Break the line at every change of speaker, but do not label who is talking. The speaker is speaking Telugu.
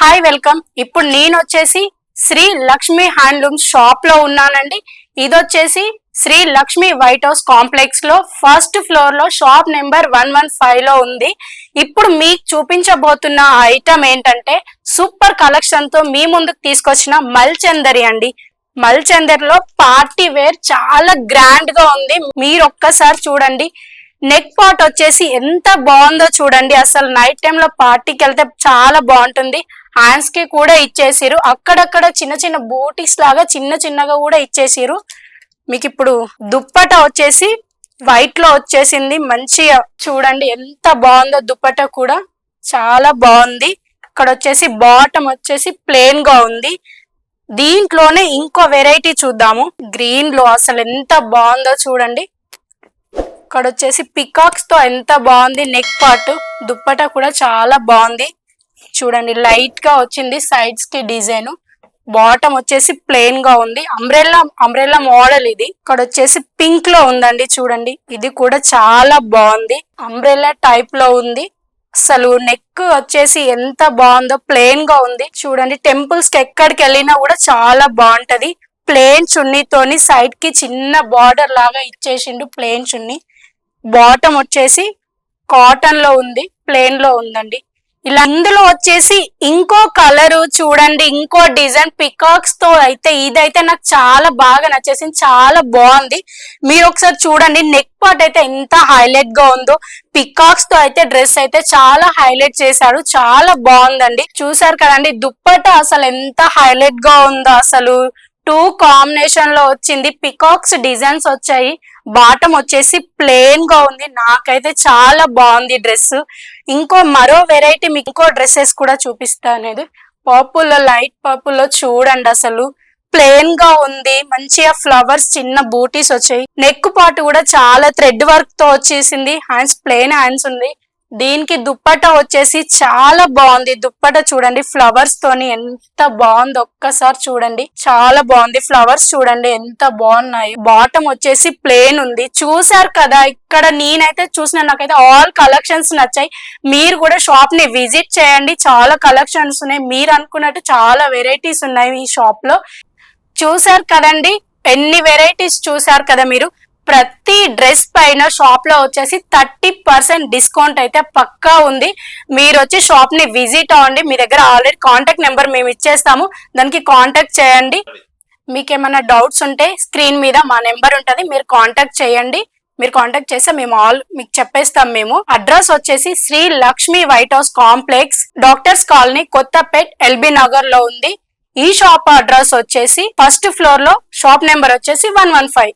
Hi welcome. ఇప్పుడు నేను వచ్చేసి శ్రీ లక్ష్మి హ్యాండ్లూమ్ షాప్లో ఉన్నానండి. ఇది వచ్చేసి శ్రీ లక్ష్మి వైట్ హౌస్ కాంప్లెక్స్లో ఫస్ట్ ఫ్లోర్లో షాప్ నెంబర్ వన్ వన్ ఫైవ్లో ఉంది. ఇప్పుడు మీకు చూపించబోతున్న ఐటమ్ ఏంటంటే సూపర్ కలెక్షన్తో మీ ముందుకు తీసుకొచ్చిన మల్చందరి అండి. మల్చందర్లో పార్టీ వేర్ చాలా గ్రాండ్గా ఉంది. మీరు ఒక్కసారి చూడండి. నెక్ పాట్ వచ్చేసి ఎంత బాగుందో చూడండి. అసలు నైట్ టైం లో పార్టీకి వెళ్తే చాలా బాగుంటుంది. హ్యాండ్స్కి కూడా ఇచ్చేసిరు అక్కడక్కడ చిన్న చిన్న బూటీస్ లాగా చిన్న చిన్నగా కూడా ఇచ్చేసిరు మీకు ఇప్పుడు దుప్పట వచ్చేసి వైట్లో వచ్చేసింది. మంచిగా చూడండి ఎంత బాగుందో దుప్పట కూడా. చాలా బాగుంది. ఇక్కడ వచ్చేసి బాటమ్ వచ్చేసి ప్లేన్గా ఉంది. దీంట్లోనే ఇంకో వెరైటీ చూద్దాము. గ్రీన్లో అసలు ఎంత బాగుందో చూడండి. ఇక్కడ వచ్చేసి పికాక్స్తో ఎంత బాగుంది నెక్ పార్ట్. దుప్పట కూడా చాలా బాగుంది. చూడండి లైట్గా వచ్చింది సైడ్స్కి డిజైన్. బాటమ్ వచ్చేసి ప్లెయిన్గా ఉంది. అంబ్రెల్లా అంబ్రెల్లా మోడల్ ఇది. ఇక్కడ వచ్చేసి పింక్లో ఉందండి చూడండి. ఇది కూడా చాలా బాగుంది. అంబ్రెల్లా టైప్లో ఉంది. అసలు నెక్ వచ్చేసి ఎంత బాగుందో ప్లెయిన్గా ఉంది. చూడండి టెంపుల్స్కి ఎక్కడికి వెళ్ళినా కూడా చాలా బాగుంటది. ప్లేన్ చున్నీతోని సైడ్కి చిన్న బార్డర్ లాగా ఇచ్చేసిండు ప్లేన్ చున్నీ. బాటమ్ వచ్చేసి కాటన్లో ఉంది ప్లేన్లో ఉందండి. ఇలా అందులో వచ్చేసి ఇంకో కలర్ చూడండి ఇంకో డిజైన్ పికాక్స్తో అయితే ఇదైతే నాకు చాలా బాగా నచ్చేసింది చాలా బాగుంది. మీరు ఒకసారి చూడండి నెక్ పార్ట్ అయితే ఎంత హైలైట్గా ఉందో. పికాక్స్తో అయితే డ్రెస్ అయితే చాలా హైలైట్ చేశాడు చాలా బాగుందండి. చూసారు కదండి దుప్పట అసలు ఎంత హైలైట్గా ఉందో అసలు. టూ కాంబినేషన్లో వచ్చింది. పికాక్స్ డిజైన్స్ వచ్చాయి. బాటమ్ వచ్చేసి ప్లెయిన్గా ఉంది. నాకైతే చాలా బాగుంది డ్రెస్ ఇంకో మరో వెరైటీ మీకు ఇంకో డ్రెస్సెస్ కూడా చూపిస్తా అనేది. పర్పుల్లో లైట్ పర్పుల్లో చూడండి అసలు. ప్లెయిన్గా ఉంది. మంచిగా ఫ్లవర్స్ చిన్న బూటీస్ వచ్చాయి. నెక్ పార్ట్ కూడా చాలా థ్రెడ్ వర్క్తో వచ్చేసింది. హ్యాండ్స్ ప్లెయిన్ హ్యాండ్స్ ఉంది. దీనికి దుప్పట వచ్చేసి చాలా బాగుంది. దుప్పట చూడండి ఫ్లవర్స్ తోని ఎంత బాగుంది. ఒక్కసారి చూడండి చాలా బాగుంది. ఫ్లవర్స్ చూడండి ఎంత బాగున్నాయి. బాటమ్ వచ్చేసి ప్లేన్ ఉంది. చూసారు కదా ఇక్కడ నేనైతే చూసిన నాకైతే ఆల్ కలెక్షన్స్ నచ్చాయి. మీరు కూడా షాప్ని విజిట్ చేయండి. చాలా కలెక్షన్స్ ఉన్నాయి. మీరు అనుకున్నట్టు చాలా వెరైటీస్ ఉన్నాయి ఈ షాప్లో. చూసారు కదండి ఎన్ని వెరైటీస్ చూసారు కదా మీరు? ప్రతి డ్రెస్ పైన షాప్లో వచ్చేసి థర్టీ పర్సెంట్ డిస్కౌంట్ అయితే పక్కా ఉంది. మీరు వచ్చి షాప్ని విజిట్ అవ్వండి. మీ దగ్గర ఆల్రెడీ కాంటాక్ట్ నెంబర్ మేము ఇచ్చేస్తాము. దానికి కాంటాక్ట్ చేయండి. మీకు ఏమైనా డౌట్స్ ఉంటే స్క్రీన్ మీద మా నెంబర్ ఉంటుంది. మీరు కాంటాక్ట్ చేయండి. మీరు కాంటాక్ట్ చేస్తే మేము ఆల్ మీకు చెప్పేస్తాం మేము. అడ్రస్ వచ్చేసి Sri Lakshmi white house complex doctors colony Kothapet L B నగర్లో ఉంది. ఈ షాప్ అడ్రస్ వచ్చేసి ఫస్ట్ ఫ్లోర్లో షాప్ నెంబర్ వచ్చేసి వన్ వన్ ఫైవ్